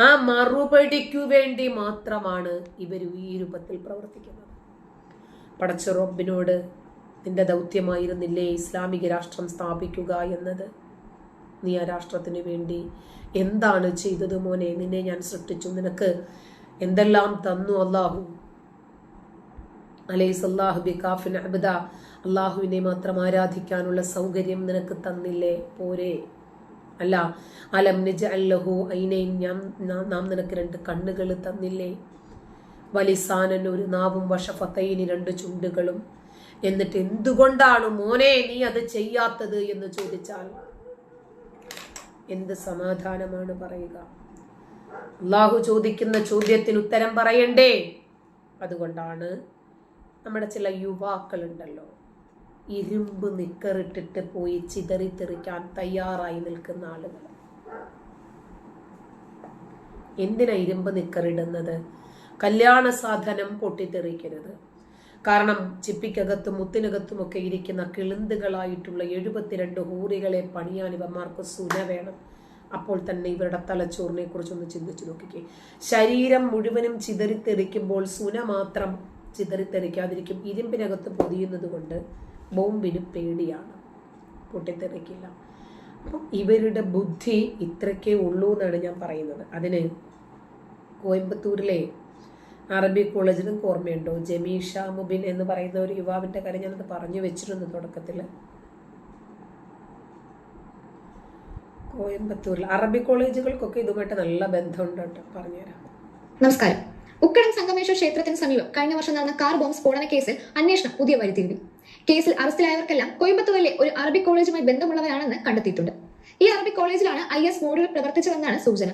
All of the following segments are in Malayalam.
ആ മറുപടിക്കു വേണ്ടി മാത്രമാണ് ഇവർ ഈ രൂപത്തിൽ പ്രവർത്തിക്കുന്നത്. പടച്ച റബ്ബിനോട് നിന്റെ ദൗത്യമായിരുന്നില്ലേ ഇസ്ലാമിക രാഷ്ട്രം സ്ഥാപിക്കുക എന്നത്? നീ ആ രാഷ്ട്രത്തിന് വേണ്ടി എന്താണ് ചെയ്തത് മോനെ? നിന്നെ ഞാൻ സൃഷ്ടിച്ചു. നിനക്ക് എന്തെല്ലാം തന്നു അള്ളാഹു അലൈസ് ബി കാഫിൻ അബ്ദ. അള്ളാഹുവിനെ മാത്രം ആരാധിക്കാനുള്ള സൗകര്യം നിനക്ക് തന്നില്ലേ? പോരെ. അല്ല അലം നിജ അല്ലഹു ഐനൈൻ ഞാൻ നാം- നിനക്ക് രണ്ട് കണ്ണുകൾ തന്നില്ലേ? വലിസാനൻ ഒരു നാവും വഷഫത്തൈനി രണ്ട് ചുണ്ടുകളും. എന്നിട്ട് എന്തുകൊണ്ടാണ് മോനെ നീ അത് ചെയ്യാത്തത് എന്ന് ചോദിച്ചാൽ എന്ത് സമാധാനമാണ് പറയുക. അള്ളാഹു ചോദിക്കുന്ന ചോദ്യത്തിന് ഉത്തരം പറയണ്ടേ? അതുകൊണ്ടാണ് നമ്മുടെ ചില യുവാക്കളുണ്ടല്ലോ. ഇരുമ്പ് നിക്കറിട്ടിട്ട് പോയി ചിതറി തെറിക്കാൻ തയ്യാറായി നിൽക്കുന്ന ആളുകൾ. എന്തിനാ ഇരുമ്പ് നിക്കറിടുന്നത്? കല്യാണ സാധനം പൊട്ടിത്തെറിക്കരുത്. കാരണം ചിപ്പിക്കകത്തും മുത്തിനകത്തുമൊക്കെ ഇരിക്കുന്ന കിളിന്തുകളായിട്ടുള്ള എഴുപത്തിരണ്ട് ഹൂറികളെ പണിയാൻ ഇവന്മാർക്ക് സുന വേണം. അപ്പോൾ തന്നെ ഇവരുടെ തലച്ചോറിനെ കുറിച്ചൊന്ന് ചിന്തിച്ചു നോക്കിക്കേ. ശരീരം മുഴുവനും ചിതറിത്തെറിക്കുമ്പോൾ സുന മാത്രം ചിതറിത്തെറിക്കാതിരിക്കും ഇരുമ്പിനകത്ത് പൊതിയുന്നത് കൊണ്ട് ബോംബിന് പേടിയാണ്. പൊട്ടിത്തെറിക്കില്ല. അപ്പം ഇവരുടെ ബുദ്ധി ഇത്രക്കേ ഉള്ളൂ എന്നാണ് ഞാൻ പറയുന്നത്. അതിന് കോയമ്പത്തൂരിലെ അറബി കോളേജിലും ഓർമ്മയുണ്ടോ? ജമീഷ മുബിൻ എന്ന് പറയുന്ന ഒരു യുവാവിന്റെ കാര്യം ഞാനത് പറഞ്ഞു വെച്ചിരുന്നു തുടക്കത്തിൽ കോയമ്പത്തൂരിൽ അറബി കോളേജുകൾക്കൊക്കെ ഇതുമായിട്ട് നല്ല ബന്ധമുണ്ട് പറഞ്ഞുതരാം. നമസ്കാരം. ഉക്കടം സംഗമേശ്വര ക്ഷേത്രത്തിന് സമീപം കഴിഞ്ഞ വർഷം നടന്ന കാർ ബോംബ് സ്ഫോടന കേസിൽ അന്വേഷണം പുതിയ വഴിത്തിരിവി കേസിൽ അറസ്റ്റിലായവർക്കെല്ലാം കോയമ്പത്തൂരിലെ ഒരു അറബി കോളേജുമായി ബന്ധമുള്ളവരാണെന്ന് കണ്ടെത്തിയിട്ടുണ്ട്. ഈ അറബി കോളേജിലാണ് ഐ എസ് മോഡുകൾ പ്രവർത്തിച്ചതെന്നാണ് സൂചന.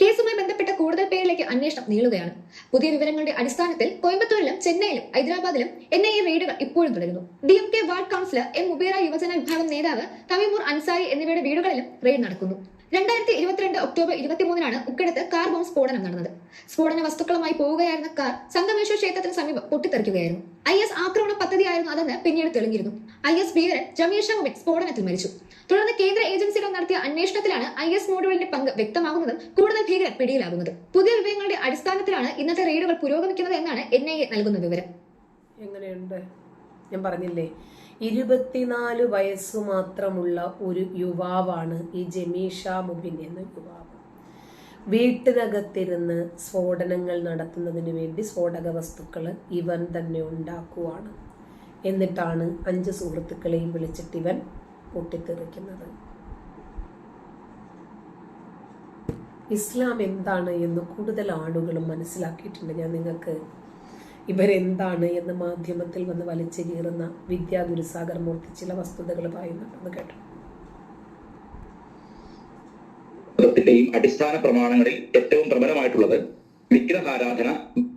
കേസുമായി ബന്ധപ്പെട്ട കൂടുതൽ പേരിലേക്ക് അന്വേഷണം നീളുകയാണ്. പുതിയ വിവരങ്ങളുടെ അടിസ്ഥാനത്തിൽ കോയമ്പത്തൂരിലും ചെന്നൈയിലും ഹൈദരാബാദിലും എൻ ഐ എ റെയ്ഡുകൾ ഇപ്പോഴും തുടരുന്നു. D M K ward councillor M Mubeera യുവജന വിഭാഗം നേതാവ് തമിമൂർ അൻസാരി എന്നിവരുടെ വീടുകളിലും റെയ്ഡ് നടക്കുന്നു. രണ്ടായിരത്തി ഇരുപത്തിരണ്ട് ഒക്ടോബർ ഇരുപത്തിമൂന്നിനാണ് ഉക്കടത്ത് കാർ ബോംബ് സ്ഫോടനം നടന്നത്. സ്ഫോടന വസ്തുക്കളുമായി പോവുകയായിരുന്ന കാർ സംഗമേശ്വര ക്ഷേത്രത്തിന് സമീപം പൊട്ടിത്തെറിക്കുകയായിരുന്നു. ഐ എസ് ആക്രമണ പദ്ധതിയായിരുന്നു അതെന്ന് പിന്നീട് തെളിഞ്ഞിരുന്നു. ഐ എസ് ഭീകരൻ ജമീർ സ്ഫോടനത്തിൽ മരിച്ചു. തുടർന്ന് കേന്ദ്ര ഏജൻസികൾ നടത്തിയ അന്വേഷണത്തിലാണ് ഐ എസ് മോഡുകളുടെ പങ്ക് വ്യക്തമാകുന്നതും കൂടുതൽ ഭീകരൻ പിടിയിലാകുന്നത്. പുതിയ വിവരങ്ങളുടെ അടിസ്ഥാനത്തിലാണ് ഇന്നത്തെ റെയ്ഡുകൾ പുരോഗമിക്കുന്നത് എന്നാണ് എൻ ഐ എ നൽകുന്ന വിവരം. എങ്ങനെയുണ്ട്? ഞാൻ പറഞ്ഞില്ലേ ഇരുപത്തിനാല് വയസ്സ് മാത്രമുള്ള ഒരു യുവാവാണ് ഈ ജമീഷ മുബിൻ എന്ന യുവാവ്. വീട്ടിനകത്തിരുന്ന് സ്ഫോടനങ്ങൾ നടത്തുന്നതിന് വേണ്ടി സ്ഫോടക വസ്തുക്കൾ ഇവൻ തന്നെ ഉണ്ടാക്കുവാണ്. എന്നിട്ടാണ് അഞ്ച് സുഹൃത്തുക്കളെയും വിളിച്ചിട്ട് ഇവൻ പൊട്ടിത്തെറിക്കുന്നത്. ഇസ്ലാം എന്താണ് എന്ന് കൂടുതൽ ആളുകളും മനസ്സിലാക്കിയിട്ടുണ്ട്. ഞാൻ നിങ്ങൾക്ക് ഇവരെന്താണ് എന്ന് മാധ്യമത്തിൽ വന്ന് വലിച്ചു കീറുന്ന വിദ്യാ ഗുരുസാഗർ മൂർത്തി ചില വസ്തുതകൾ പറയുന്നുണ്ടെന്ന് കേട്ടു. യും അടിസ്ഥാന പ്രമാണങ്ങളിൽ ഏറ്റവും പ്രബലമായിട്ടുള്ളത് വിഗ്രഹാരാധന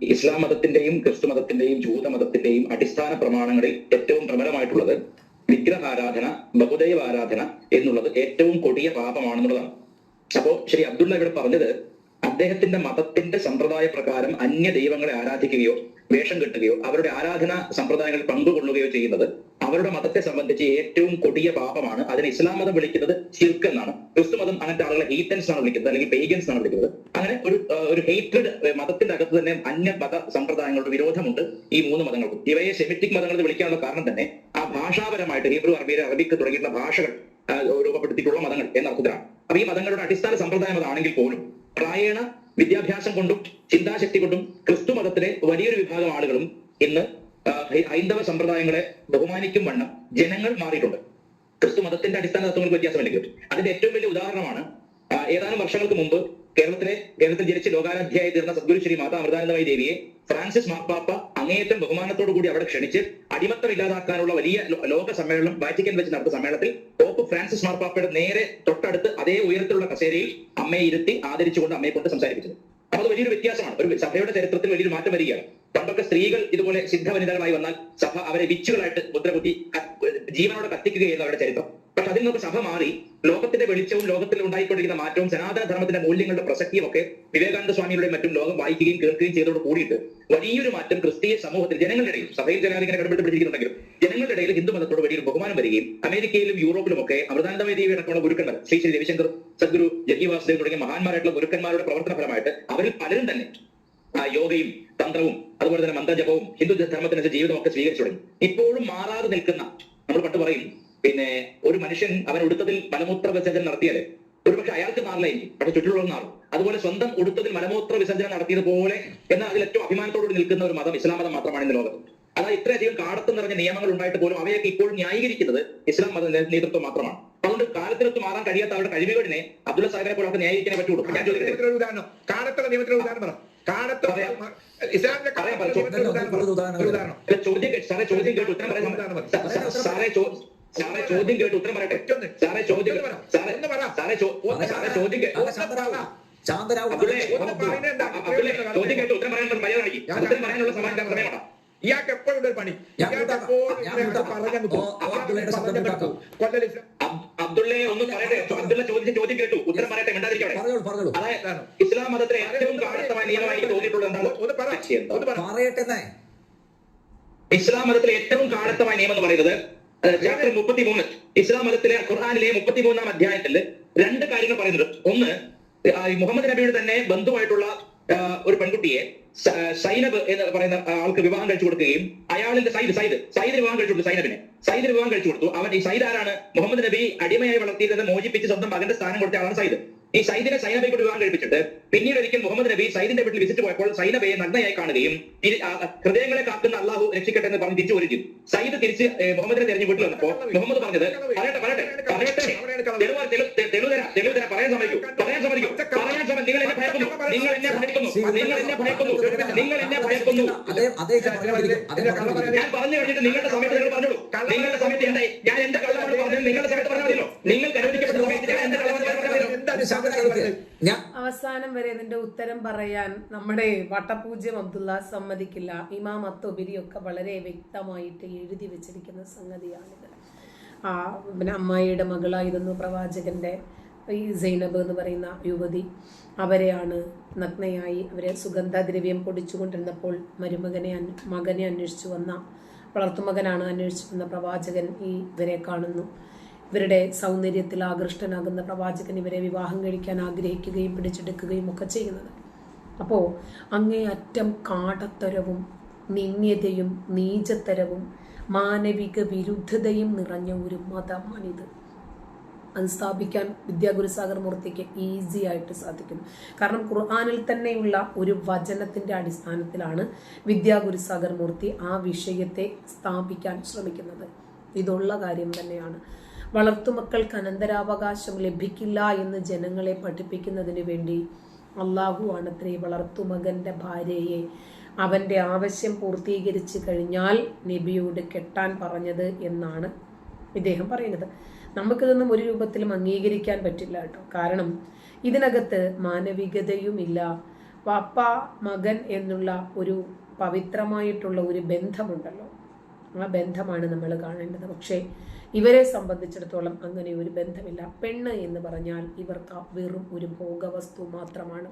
ഇസ്ലാം മതത്തിന്റെയും ക്രിസ്തു മതത്തിന്റെയും ജൂത മതത്തിന്റെയും അടിസ്ഥാന പ്രമാണങ്ങളിൽ ഏറ്റവും പ്രബലമായിട്ടുള്ളത് വിഗ്രഹാരാധന ബഹുദൈവ ആരാധന എന്നുള്ളത് ഏറ്റവും കൊടിയ പാപമാണെന്നുള്ളതാണ്. അപ്പോ ശ്രീ അബ്ദുള്ള ഇവിടെ പറഞ്ഞത് അദ്ദേഹത്തിന്റെ മതത്തിന്റെ സമ്പ്രദായ പ്രകാരം അന്യ ദൈവങ്ങളെ ആരാധിക്കുകയോ വേഷം കെട്ടുകയോ അവരുടെ ആരാധന സമ്പ്രദായങ്ങളിൽ പങ്കുകൊള്ളുകയോ ചെയ്യുന്നത് അവരുടെ മതത്തെ സംബന്ധിച്ച് ഏറ്റവും കൊടിയ പാപമാണ്. അതിന് ഇസ്ലാം മതം വിളിക്കുന്നത് ചിർക്ക് എന്നാണ്. ക്രിസ്തു മതം അങ്ങനത്തെ ആളുകളെ ഹീറ്റൻസ് ആണ് വിളിക്കുന്നത് അല്ലെങ്കിൽ പേഗൻസ് ആണ് വിളിക്കുന്നത്. അങ്ങനെ ഒരു ഒരു ഹേറ്റഡ് മതത്തിന്റെ അകത്ത് തന്നെ അന്യ മത സമ്പ്രദായങ്ങളുടെ വിരോധമുണ്ട് ഈ മൂന്ന് മതങ്ങൾക്കും. ഇവയെ സെമിറ്റിക് മതങ്ങൾ എന്ന് വിളിക്കാനുള്ള കാരണം തന്നെ ആ ഭാഷാപരമായിട്ട് ഹീബ്രു അറബി അറബിക്ക് തുടങ്ങിയിട്ടുള്ള ഭാഷകൾ രൂപപ്പെടുത്തിയിട്ടുള്ള മതങ്ങൾ എന്ന അർത്ഥത്തിലാണ്. അപ്പൊ ഈ മതങ്ങളുടെ അടിസ്ഥാന സമ്പ്രദായം അതാണെങ്കിൽ പോലും പ്രായണ വിദ്യാഭ്യാസം കൊണ്ടും ചിന്താശക്തി കൊണ്ടും ക്രിസ്തു മതത്തിലെ വലിയൊരു വിഭാഗം ആളുകളും ഇന്ന് ഹൈന്ദവ സമ്പ്രദായങ്ങളെ ബഹുമാനിക്കും വണ്ണം ജനങ്ങൾ മാറിയിട്ടുണ്ട്. ക്രിസ്തു മതത്തിന്റെ അടിസ്ഥാന തത്വങ്ങൾക്ക് വ്യത്യാസമില്ലെങ്കിൽ അതിന്റെ ഏറ്റവും വലിയ ഉദാഹരണമാണ് ഏതാനും വർഷങ്ങൾക്ക് മുമ്പ് കേരളത്തിലെ കേരളത്തിൽ ജനിച്ച് ലോകാരാധ്യായി തീർന്ന സദ്ഗുരു ശ്രീ മാതാ അമൃതാനന്ദമയി ദേവിയെ ഫ്രാൻസിസ് മാപ്പാപ്പ അങ്ങേയറ്റം ബഹുമാനത്തോടു കൂടി അവിടെ ക്ഷണിച്ച് അടിമത്തം ഇല്ലാതാക്കാനുള്ള വലിയ ലോക സമ്മേളനം വാറ്റിക്കൻ വെച്ച് നടത്തിയ സമ്മേളനത്തിൽ പോപ്പ് ഫ്രാൻസിസ് മാർപ്പാപ്പയുടെ നേരെ തൊട്ടടുത്ത് അതേ ഉയരത്തിലുള്ള കസേരയിൽ അമ്മയെ ഇരുത്തി ആദരിച്ചുകൊണ്ട് അമ്മയെ കൊണ്ട് സംസാരിപ്പിച്ചത്. അപ്പൊ അത് വലിയൊരു വ്യത്യാസമാണ്. ഒരു സഭയുടെ ചരിത്രത്തിൽ വലിയൊരു മാറ്റം വരികയാണ്. പണ്ടൊക്കെ സ്ത്രീകൾ ഇതുപോലെ സിദ്ധ വനിതകളായി വന്നാൽ സഭ അവരെ വിച്ചുകളായിട്ട് മുദ്രകുത്തി ജീവനോടെ കത്തിക്കുകയായിരുന്നു അവരുടെ ചരിത്രം. പക്ഷെ അതിൽ നിന്നൊക്കെ സഭ മാറി ലോകത്തിന്റെ വെളിച്ചവും ലോകത്തിൽ ഉണ്ടായിക്കൊണ്ടിരിക്കുന്ന മാറ്റവും സനാതന ധർമ്മത്തിന്റെ മൂല്യങ്ങളുടെ പ്രസക്തിയും ഒക്കെ വിവേകാനന്ദ സ്വാമികളുടെയും മറ്റും ലോകം വായിക്കുകയും കേൾക്കുകയും ചെയ്തതോട് കൂടിയിട്ട് വലിയൊരു മാറ്റം ക്രിസ്തീയ സമൂഹത്തിൽ ജനങ്ങളുടെ ഇടയിൽ സഭയിൽ കടമെടുത്ത് പിടിച്ചിരിക്കുന്നുണ്ടെങ്കിലും ജനങ്ങളുടെ ഇടയിൽ ഹിന്ദു മതത്തോട് വലിയൊരു ബഹുമാനം വരികയും അമേരിക്കയിലും യൂറോപ്പിലും ഒക്കെ അമൃതാനന്ദമയ ദേവി അടക്കമുള്ള ഗുരുക്കന്മാർ ശ്രീ ശ്രീ രവിശങ്കർ സദ്ഗുരു ജഗിവാസുദേവ് തുടങ്ങിയ മഹാന്മാരായിട്ടുള്ള ഗുരുക്കന്മാരുടെ പ്രവർത്തന ഫലമായിട്ട് അവരിൽ പലരും തന്നെ ആ യോഗയും തന്ത്രവും അതുപോലെ തന്നെ മന്ത്രജപവും ഹിന്ദു ധർമ്മത്തിനനുസരിച്ച് ജീവിതമൊക്കെ സ്വീകരിച്ചു തുടങ്ങി. ഇപ്പോഴും മാറാതെ നിൽക്കുന്ന നമ്മൾ പണ്ട് പറയും പിന്നെ ഒരു മനുഷ്യൻ അവൻ ഉടുത്തതിൽ മലമൂത്ര വിസർജനം നടത്തിയാൽ ഒരുപക്ഷെ അയാൾക്ക് മാറില്ലായിരിക്കും. പക്ഷെ ചുറ്റിലുള്ള മാറും. അതുപോലെ സ്വന്തം ഉടുത്തതിൽ മലമൂത്ര വിസർജനം നടത്തിയതുപോലെ എന്നാൽ അതിൽ ഏറ്റവും അഭിമാനത്തോടുകൂടി നിൽക്കുന്ന ഒരു മതം ഇസ്ലാം മതം മാത്രമാണ് ഇന്ന് ലോകത്ത്. അതായത് ഇത്രയധികം കാടത്ത് നിറഞ്ഞ നിയമങ്ങൾ ഉണ്ടായിട്ട് പോലും അവയൊക്കെ ഇപ്പോഴും ന്യായീകരിക്കുന്നത് ഇസ്ലാം മത നേതൃത്വം മാത്രമാണ്. അതുകൊണ്ട് കാലത്തിനൊത്ത് മാറാൻ കഴിയാത്ത അവരുടെ കഴിവുകളിനെ അബ്ദുള്ള സാഹിബിനെ പോലെ അവർക്ക് ന്യായീകരിക്കാനേ പറ്റുള്ളൂ. ഞാൻ ഉദാഹരണം. കാടത്തുള്ള നിയമത്തിലൊരു ഉദാഹരണം പറ. പറയാം. ഇസ്ലാമിന്റെ ചോദ്യം കേട്ട് സാറേ ചോദ്യം കേട്ട്. ഉത്തരം പറയാൻ സാ- സാ- സാറേ സാറേ ചോദ്യം കേട്ട് ഉത്തരം പറയട്ടെ. സാറേ ചോദ്യം. സാറേ. സാറേ. ചോദ്യം കേട്ട്. ശാന്തരാവും ചോദ്യം കേട്ട് ഉത്തരം പറയാനുള്ള മര്യാദ ഉത്തരം പറയാനുള്ള സമാധാനം സമയമാണ് ഇയാൾക്ക് എപ്പോഴും ഒരു പണി. അബ്ദുള്ളയെ ഒന്ന് പറയട്ടെ. അബ്ദുള്ള ചോദിച്ച ചോദ്യം കേട്ടു. ഉത്തരം പറയട്ടെ മിണ്ടാതിരിക്കട്ടെ അതായത് ഇസ്ലാം മതത്തിലെ ഏറ്റവും കാലത്തമായ നിയമമായി തോന്നിയിട്ടുള്ളത് എന്താണ്? ഒന്ന് പറ. ഒന്ന് പറ. പറയട്ടെ ഇസ്ലാം മതത്തിലെ ഏറ്റവും കാലത്തമായ നിയമം എന്ന് പറയുന്നത് ചാപ്റ്റർ മുപ്പത്തിമൂന്ന് ഇസ്ലാം മതത്തിലെ ഖുർആാനിലെ മുപ്പത്തിമൂന്നാം അധ്യായത്തിൽ രണ്ട് കാര്യങ്ങൾ പറയുന്നുണ്ട്. ഒന്ന് മുഹമ്മദ് നബിയുടെ തന്നെ ബന്ധുവായിട്ടുള്ള ഒരു പെൺകുട്ടിയെ സൈനബ് എന്ന് പറയുന്ന ആൾക്ക് വിവാഹം കഴിച്ചു കൊടുക്കുകയും അയാളിന്റെ സൈദ് സൈദ് സൈദ് വിവാഹം കഴിച്ചു കൊടുത്തു സൈനബിനെ. സൈദ് വിവാഹം കഴിച്ചു കൊടുത്തു. അവൻ ഈ സൈദ് ആരാണ്? മുഹമ്മദ് നബി അടിമയായി വളർത്തിയിൽ നിന്ന് മോചിപ്പിച്ച് സ്വന്തം മകന്റെ സ്ഥാനം കൊടുത്ത ആളാണ് സൈദ്. ഈ സൈദിനെ സൈനബയെ കൊണ്ട് വിവാഹം കഴിപ്പിച്ചിട്ട് പിന്നീട് ഒരിക്കൽ മുഹമ്മദ് നബി സൈദിന്റെ വീട്ടിൽ വിസിറ്റ് പോയപ്പോൾ സൈനബയെ നഗ്നയായി കാണുകയും ഹൃദയങ്ങളെ കാക്കുന്ന അള്ളാഹു രക്ഷിക്കട്ടെ എന്ന് പറഞ്ഞ് തിരിച്ചു വരികയും സൈദ് തിരിച്ച് മുഹമ്മദിനെ തെരഞ്ഞു വീട്ടിൽ വന്നപ്പോ മുഹമ്മദ് പറഞ്ഞത് പറയട്ടെ പറയട്ടെ പറയട്ടെ തെളിവ് തരാം തെളിവ് തരാം പറയാൻ സമ്മതിക്കൂ പറയാൻ സമ്മതിക്കൂ പറയാൻ സമ്മതി നിങ്ങൾ എന്നെ ഭയക്കുന്നു നിങ്ങൾ എന്നെ ഭയക്കുന്നു നിങ്ങൾ എന്നെ ഭയക്കുന്നു നിങ്ങൾ എന്നെ ഭയക്കുന്നു. ഞാൻ പറഞ്ഞു കഴിഞ്ഞിട്ട് നിങ്ങളുടെ സമയത്ത് നിങ്ങൾ പറഞ്ഞോളൂ. നിങ്ങളുടെ സമയത്ത് ഞാൻ എന്റെ കള്ളമാണ് പറഞ്ഞത് നിങ്ങളുടെ സമയത്ത് പറഞ്ഞാൽ മതിയല്ലോ. നിങ്ങൾ അനുവദിക്കപ്പെട്ട സമയത്ത് ഞാൻ എന്റെ കള്ളമാണ് പറഞ്ഞാൽ മതിയല്ലോ ഒരു ശാന്തരായിരിക്കുക ഞാൻ അവസാനം വരെ ഇതിന്റെ ഉത്തരം പറയാൻ നമ്മുടെ വട്ടപൂജ്യം അബ്ദുള്ള സമ്മതിക്കില്ല. ഇമാം അത്തൊബിരിയൊക്കെ വളരെ വ്യക്തമായിട്ട് എഴുതി വെച്ചിരിക്കുന്ന സംഗതിയാണിത്. ആ പിന്നെ അമ്മായിയുടെ മകളായിരുന്നു പ്രവാചകന്റെ ഈ സൈനബ് എന്ന് പറയുന്ന യുവതി. അവരെയാണ് നഗ്നയായി അവരെ സുഗന്ധദ്രവ്യം പൊടിച്ചുകൊണ്ടിരുന്നപ്പോൾ മരുമകനെ മകനെ അന്വേഷിച്ചു വന്ന വളർത്തുമകനാണ് അന്വേഷിച്ചു വന്ന പ്രവാചകൻ ഈ ഇവരെ കാണുന്നു. ഇവരുടെ സൗന്ദര്യത്തിൽ ആകൃഷ്ടനാകുന്ന പ്രവാചകൻ ഇവരെ വിവാഹം കഴിക്കാൻ ആഗ്രഹിക്കുകയും പിടിച്ചെടുക്കുകയും ഒക്കെ ചെയ്യുന്നത്. അപ്പോൾ അങ്ങേയറ്റം കാടത്തരവും നിന്ദ്യതയും നീചത്തരവും മാനവിക വിരുദ്ധതയും നിറഞ്ഞ ഒരു മതമാണിത്. അത് സ്ഥാപിക്കാൻ വിദ്യാഗുരുസാഗർ മൂർത്തിക്ക് ഈസി ആയിട്ട് സാധിക്കുന്നു. കാരണം ഖുർആാനിൽ തന്നെയുള്ള ഒരു വചനത്തിന്റെ അടിസ്ഥാനത്തിലാണ് വിദ്യാഗുരുസാഗർ മൂർത്തി ആ വിഷയത്തെ സ്ഥാപിക്കാൻ ശ്രമിക്കുന്നത്. ഇതുള്ള കാര്യം തന്നെയാണ്. വളർത്തുമക്കൾക്ക് അനന്തരാവകാശം ലഭിക്കില്ല എന്ന് ജനങ്ങളെ പഠിപ്പിക്കുന്നതിന് വേണ്ടി അള്ളാഹു ആണത്രേ വളർത്തുമകന്റെ ഭാര്യയെ അവന്റെ ആവശ്യം പൂർത്തീകരിച്ചു കഴിഞ്ഞാൽ നബിയോട് കെട്ടാൻ പറഞ്ഞത് എന്നാണ് ഇദ്ദേഹം പറയുന്നത്. നമുക്കിതൊന്നും ഒരു രൂപത്തിലും അംഗീകരിക്കാൻ പറ്റില്ല കേട്ടോ. കാരണം ഇതിനകത്ത് മാനവികതയുമില്ല. വാപ്പ മകൻ എന്നുള്ള ഒരു പവിത്രമായിട്ടുള്ള ഒരു ബന്ധമുണ്ടല്ലോ. ആ ബന്ധമാണ് നമ്മൾ കാണേണ്ടത്. പക്ഷേ ഇവരെ സംബന്ധിച്ചിടത്തോളം അങ്ങനെ ഒരു ബന്ധമില്ല. പെണ്ണ് എന്ന് പറഞ്ഞാൽ ഇവർക്ക് വെറും ഒരു ഭോഗവസ്തു മാത്രമാണ്.